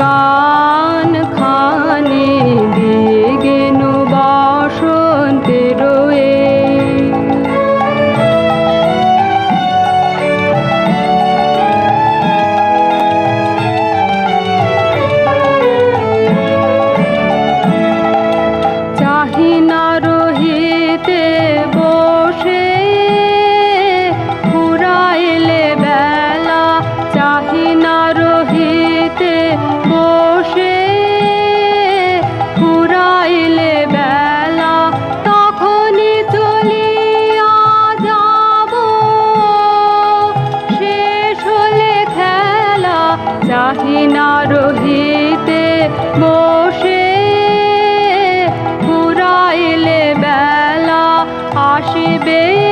গান খানে দিয়ে গেন বসন্তে রয়ে চাহিনা রহিতে আহিনা রহিতে বসে। পুরাইলে বেলা আসিবে।